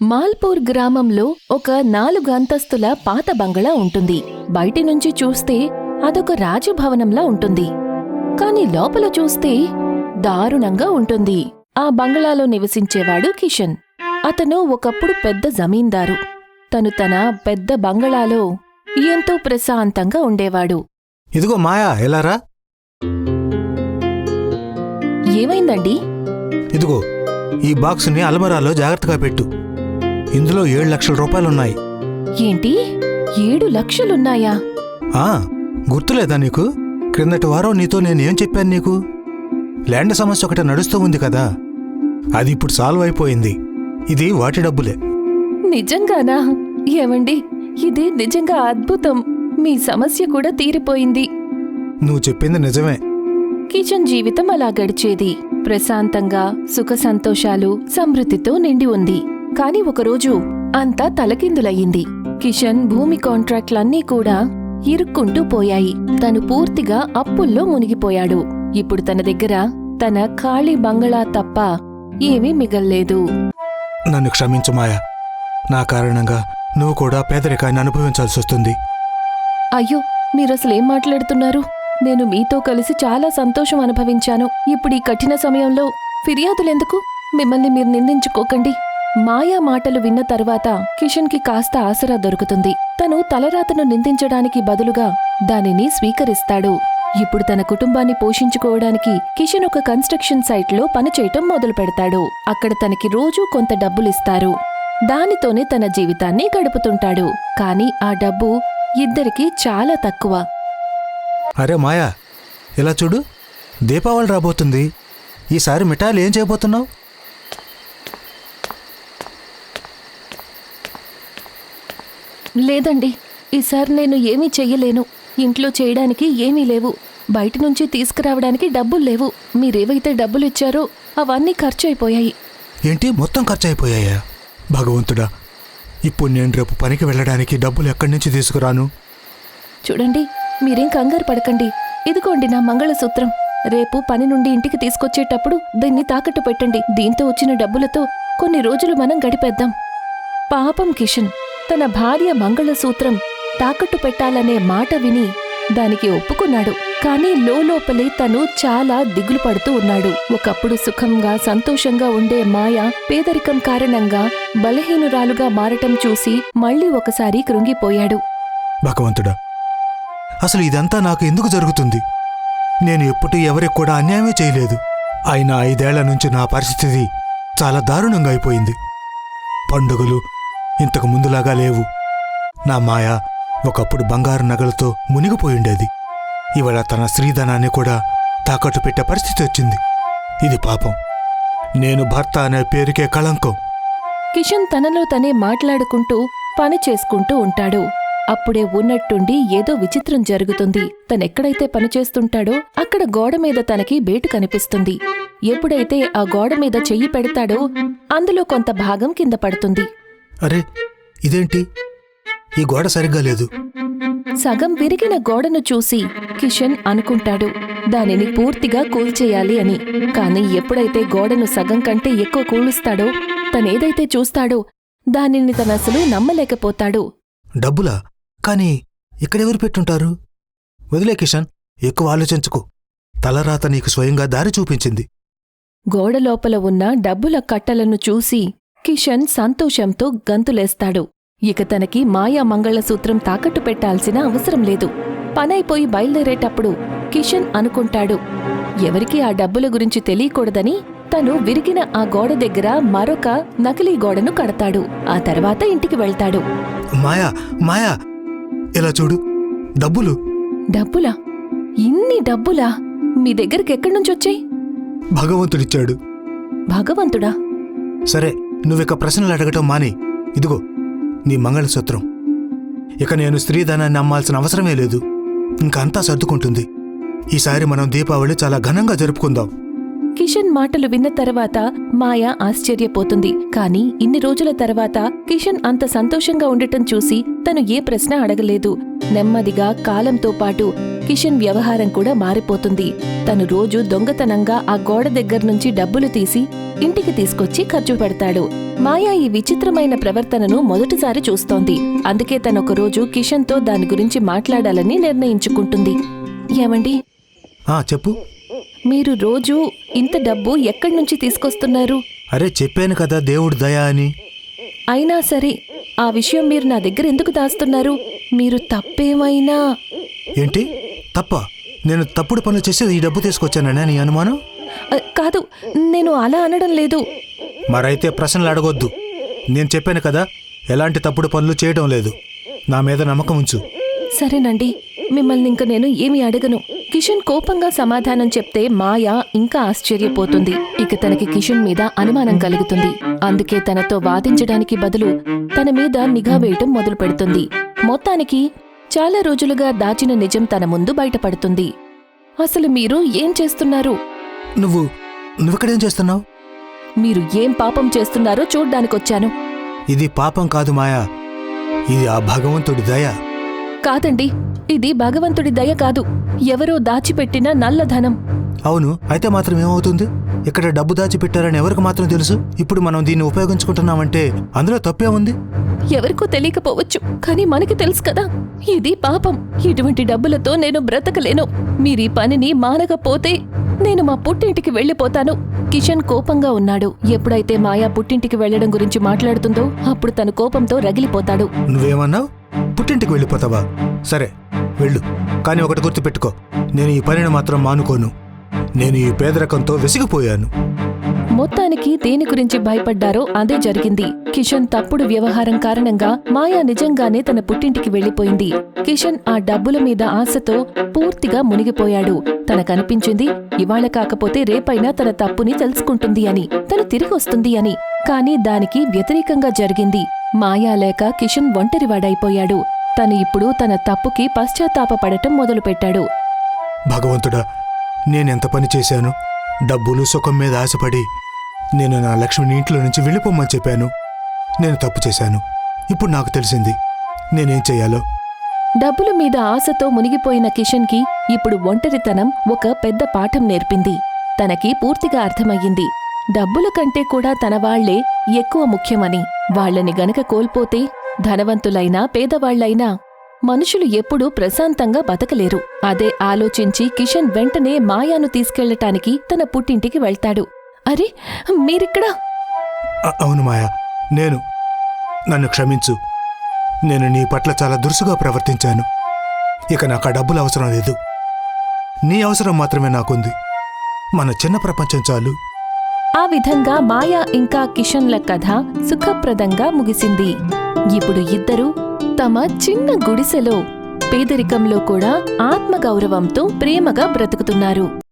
మాల్పూర్ గ్రామంలో ఒక నాలుగు అంతస్తుల పాత బంగళా ఉంటుంది. బయటి నుంచి చూస్తే అదొక రాజభవనంలా ఉంటుంది. కాని లోపల చూస్తే దారుణంగా ఉంటుంది. ఆ బంగళాలో నివసించేవాడు కిషన్. అతను ఒకప్పుడు పెద్ద జమీందారు. తను తన పెద్ద బంగళాలో ఎంతో ప్రశాంతంగా ఉండేవాడు. ఇదిగో మాయా ఎలారా ఏమైందండి? ఇదిగో ఈ బాక్స్ని అల్మరాలో జాగ్రత్తగా పెట్టు. ఇందులో ఏడు లక్షల రూపాయలున్నాయి. ఏంటి? ఏడు లక్షలున్నాయా? ఆ గుర్తులేదా నీకు? క్రిందటి వారం నీతో నేనేం చెప్పాను నీకు? ల్యాండ్ సమస్య ఒకటి నడుస్తూ ఉంది కదా. అది ఇప్పుడు సాల్వ్ అయిపోయింది. ఇది వాటి డబ్బులే. నిజంగానా? ఏమండి ఇది నిజంగా అద్భుతం. మీ సమస్య కూడా తీరిపోయింది. నువ్వు చెప్పింది నిజమే. కిచెన్ జీవితం అలా గడిచేది. ప్రశాంతంగా సుఖ సంతోషాలు సమృద్ధితో నిండి ఉంది. కాని ఒకరోజు అంతా తలకిందులయ్యింది. కిషన్ భూమి కాంట్రాక్ట్లన్నీ కూడా ఇరుక్కుంటూ పోయాయి. తను పూర్తిగా అప్పుల్లో మునిగిపోయాడు. ఇప్పుడు తన దగ్గర తన ఖాళీ బంగళా తప్ప ఏమీ మిగల్లేదు. నన్ను క్షమించు మాయా. నా కారణంగా నువ్వు కూడా పేదరికాన్ని అనుభవించాల్సి వస్తుంది. అయ్యో మీరసలేం మాట్లాడుతున్నారు? నేను మీతో కలిసి చాలా సంతోషం అనుభవించాను. ఇప్పుడు ఈ కఠిన సమయంలో ఫిర్యాదులెందుకు? మిమ్మల్ని మీరు నిందించుకోకండి. మాయా మాటలు విన్న తరువాత కిషన్కి కాస్త ఆసరా దొరుకుతుంది. తను తలరాతను నిందించడానికి బదులుగా దానిని స్వీకరిస్తాడు. ఇప్పుడు తన కుటుంబాన్ని పోషించుకోవడానికి కిషన్ ఒక కన్స్ట్రక్షన్ సైట్లో పనిచేయటం మొదలు పెడతాడు అక్కడ తనకి రోజూ కొంత డబ్బులిస్తారు. దానితోనే తన జీవితాన్ని గడుపుతుంటాడు. కానీ ఆ డబ్బు ఇద్దరికీ చాలా తక్కువ. అరే మాయా ఇలా చూడు. దీపావళి రాబోతుంది. ఈసారి మిఠాయిలు ఏం చేయబోతున్నావు? లేదండి. ఈసారి నేను ఏమీ చెయ్యలేను. ఇంట్లో చేయడానికి ఏమీ లేవు. బయట నుంచి తీసుకురావడానికి డబ్బులు లేవు. మీరేవైతే డబ్బులు ఇచ్చారో అవన్నీ ఖర్చు అయిపోయాయి ఏంటి? మొత్తం ఖర్చు అయిపోయాయా భగవంతుడా ఇప్పుడు నేను రేపు పనికి వెళ్ళడానికి డబ్బులు ఎక్కడి నుంచి తీసుకురాను? చూడండి మీరేం కంగారు పడకండి. ఇదిగోండి నా మంగళసూత్రం. రేపు పని నుండి ఇంటికి తీసుకొచ్చేటప్పుడు దీన్ని తాకట్టు పెట్టండి. దీంతో వచ్చిన డబ్బులతో కొన్ని రోజులు మనం గడిపేద్దాం. పాపం కిషన్ తన భార్య మంగళసూత్రం తాకట్టు పెట్టాలనే మాట విని దానికి ఒప్పుకున్నాడు. కానీ లోపలే తను చాలా దిగులు పడుతూ ఉన్నాడు. ఒకప్పుడు సుఖంగా సంతోషంగా ఉండే మాయ పేదరికం కారణంగా బలహీనురాలుగా మారటం చూసి మళ్ళీ ఒకసారి కృంగిపోయాడు. భగవంతుడా అసలు ఇదంతా నాకు ఎందుకు జరుగుతుంది? నేను ఎప్పుడు ఎవరికి కూడా అన్యాయమే చేయలేదు. అయినా ఐదేళ్ళ నుంచి నా పరిస్థితి చాలా దారుణంగా అయిపోయింది. పండుగలు ఇంతకు ముందులాగా లేవు. నా మాయ ఒకప్పుడు బంగారు నగలతో మునిగిపోయిండేది. ఇవాళ తన స్త్రీధనాన్ని కూడా తాకట్టు పెట్టే పరిస్థితి వచ్చింది. ఇది పాపం. నేను భర్త అనే పేరుకే కళంకం. కిషన్ తనలో తనే మాట్లాడుకుంటూ పని చేసుకుంటూ ఉంటాడు. అప్పుడే ఉన్నట్టుండి ఏదో విచిత్రం జరుగుతుంది. తనెక్కడైతే పనిచేస్తుంటాడో అక్కడ గోడ మీద తనకి బేటు కనిపిస్తుంది. ఎప్పుడైతే ఆ గోడ మీద చెయ్యి పెడతాడో అందులో కొంత భాగం కింద పడుతుంది. అరే ఇదేంటి? ఈ గోడ సరిగ్గా లేదు. సగం విరిగిన గోడను చూసి కిషన్ అనుకుంటాడు దానిని పూర్తిగా కూల్చేయాలి అని. కాని ఎప్పుడైతే గోడను సగం కంటే ఎక్కువ కూలుస్తాడో తనేదైతే చూస్తాడో దానిని తనసలు నమ్మలేకపోతాడు. డబ్బులా? కానీ ఇక్కడెవరు పెట్టుంటారు? వదిలే కిషన్ ఎక్కువ ఆలోచించుకో. తలరాత నీకు స్వయంగా దారి చూపించింది. గోడ లోపల ఉన్న డబ్బుల కట్టలను చూసి కిషన్ సంతోషంతో గంతులేస్తాడు. ఇక తనకి మాయా మంగళసూత్రం తాకట్టు పెట్టాల్సిన అవసరం లేదు. పనైపోయి బయలుదేరేటప్పుడు కిషన్ అనుకుంటాడు ఎవరికీ ఆ డబ్బుల గురించి తెలియకూడదని తను విరిగిన ఆ గోడ దగ్గర మరొక నకిలీ గోడను కడతాడు. ఆ తర్వాత ఇంటికి వెళ్తాడు. మాయా మాయా ఇలా చూడు డబ్బులు. డబ్బులా? ఇన్ని డబ్బులా? మీ దగ్గరికి ఎక్కడి నుంచొచ్చాయి భగవంతుడిచ్చాడు. భగవంతుడా? సరే నువ్విక ప్రశ్నలు అడగటం మాని. ఇదిగో నీ మంగళసూత్రం. ఇక నేను స్త్రీధనాన్ని అమ్మాల్సిన అవసరమే లేదు. ఇంక అంతా సర్దుకుంటుంది. ఈసారి మనం దీపావళి చాలా ఘనంగా జరుపుకుందాం. కిషన్ మాటలు విన్న తర్వాత మాయ ఆశ్చర్యపోతుంది. కాని ఇన్ని రోజుల తర్వాత కిషన్ అంత సంతోషంగా ఉండటం చూసి తను ఏ ప్రశ్న అడగలేదు. నెమ్మదిగా కాలంతో పాటు కిషన్ వ్యవహారం కూడా మారిపోతుంది. తను రోజు దొంగతనంగా ఆ గోడ దగ్గర నుంచి డబ్బులు తీసి ఇంటికి తీసుకొచ్చి ఖర్చు పెడతాడు. మాయా ఈ విచిత్రమైన ప్రవర్తనను మొదటిసారి చూస్తోంది. అందుకే తనొక రోజు కిషన్తో దాని గురించి మాట్లాడాలని నిర్ణయించుకుంటుంది. ఏమండి? ఆ చెప్పు. మీరు రోజు ఇంత డబ్బు ఎక్కడి నుంచి తీసుకొస్తున్నారు? అరే చెప్పాను కదా దేవుడు దయ అని. అయినా సరే ఆ విషయం మీరు నా దగ్గర ఎందుకు దాస్తున్నారు? మీరు తప్పేమైనా? ఏంటి? తప్ప? నేను తప్పుడు పనులు చేసి ఈ డబ్బు తీసుకొచ్చాననే నీ అనుమానం? అ, కాదు నేను అలా అనడం లేదు. మరైతే ప్రశ్నలు అడగొద్దు. నేను చెప్పాను కదా ఎలాంటి తప్పుడు పనులు చేయడం లేదు. నా మీద నమ్మకం ఉంచు. సరేనండి మిమ్మల్ని ఇంక నేను ఏమీ అడగను. కిషన్ కోపంగా సమాధానం చెప్తే మాయా ఇంకా ఆశ్చర్యపోతుంది. ఇక తనకి కిషన్ మీద అనుమానం కలుగుతుంది. అందుకే తనతో వాదించడానికి బదులు తన మీద నిఘా వేయటం మొదలు పెడుతుంది. మొత్తానికి చాలా రోజులుగా దాచిన నిజం తన ముందు బయటపడుతుంది. అసలు మీరు ఏం చేస్తున్నారు? నువ్వు నువ్విక్కడేం చేస్తున్నావు? మీరు ఏం పాపం చేస్తున్నారో చూడ్డానికొచ్చాను. ఇది పాపం కాదు మాయా. ఇది ఆ భగవంతుడి దయ. కాదండి ఇది భగవంతుడి దయ కాదు. ఎవరో దాచిపెట్టిన నల్లధనం అవును అయితే మాత్రం ఏమవుతుంది? ఇక్కడ డబ్బు దాచిపెట్టారని ఎవరికి మాత్రం తెలుసు? ఇప్పుడు మనం దీన్ని ఉపయోగించుకుంటున్నామంటే అందులో తప్పే ఉంది? ఎవరికో తెలియకపోవచ్చు కానీ మనకి తెలుసు కదా. ఇది పాపం. ఇటువంటి డబ్బులతో నేను బ్రతకలేను. మీరీ పనిని మానకపోతే నేను మా పుట్టింటికి వెళ్ళిపోతాను. కిషన్ కోపంగా ఉన్నాడు. ఎప్పుడైతే మాయా పుట్టింటికి వెళ్ళడం గురించి మాట్లాడుతుందో అప్పుడు తన కోపంతో రగిలిపోతాడు. నువ్వేమన్నావు? పుట్టింటికి వెళ్ళిపోతావా? సరే వెళ్ళు. కానీ ఒకటి గుర్తుపెట్టుకో. నేను ఈ పనిని మాత్రం మానుకోను. నేను ఈ పేదరికంతో విసిగిపోయాను. మొత్తానికి దేని గురించి భయపడ్డారో అదే జరిగింది. కిషన్ తప్పుడు వ్యవహారం కారణంగా మాయా నిజంగానే తన పుట్టింటికి వెళ్ళిపోయింది కిషన్ ఆ డబ్బుల మీద ఆశతో పూర్తిగా మునిగిపోయాడు. తనకనిపించింది ఇవాళ కాకపోతే రేపైనా తన తప్పుని తెలుసుకుంటుంది అని తను తిరిగొస్తుంది అని. కాని దానికి వ్యతిరేకంగా జరిగింది. మాయా లేక కిషన్ ఒంటరివాడైపోయాడు. తను ఇప్పుడు తన తప్పుకి పశ్చాత్తాపపడటం మొదలుపెట్టాడు. భగవంతుడా నేనెంత పని చేశాను? డబ్బులు సుఖం మీద ఆశపడి నేను నా లక్ష్మిని ఇంట్లో నుంచి వెళ్ళిపోమ్మని చెప్పాను. నేను తప్పు చేశాను. ఇప్పుడు నాకు తెలిసింది నేనేం చెయ్యాలో డబ్బుల మీద ఆశతో మునిగిపోయిన కిషన్కి ఇప్పుడు ఒంటరితనం ఒక పెద్ద పాఠం నేర్పింది. తనకి పూర్తిగా అర్థమయ్యింది. డబ్బుల కంటే కూడా తన వాళ్ళే ఎక్కువ ముఖ్యమని. వాళ్ళని గనక కోల్పోతే ధనవంతులైనా పేదవాళ్ళైనా మనుషులు ఎప్పుడూ ప్రశాంతంగా బతకలేరు. అదే ఆలోచించి కిషన్ వెంటనే మాయాను తీసుకెళ్ళటానికి తన పుట్టింటికి వెళ్తాడు. అరే మీరిక్కడా? అవును మాయా. నేను నన్ను క్షమించు. నేను నీ పట్ల చాలా దురుసుగా ప్రవర్తించాను. ఇక నాకు ఆ డబ్బులు అవసరం లేదు. నీ అవసరం మాత్రమే నాకుంది. మన చిన్న ప్రపంచం చాలు. ఆ విధంగా మాయా ఇంకా కిషన్ల కథ సుఖప్రదంగా ముగిసింది. ఇప్పుడు ఇద్దరూ తమ చిన్న గుడిసెలో పేదరికంలో కూడా ఆత్మగౌరవంతో ప్రేమగా బ్రతుకుతున్నారు.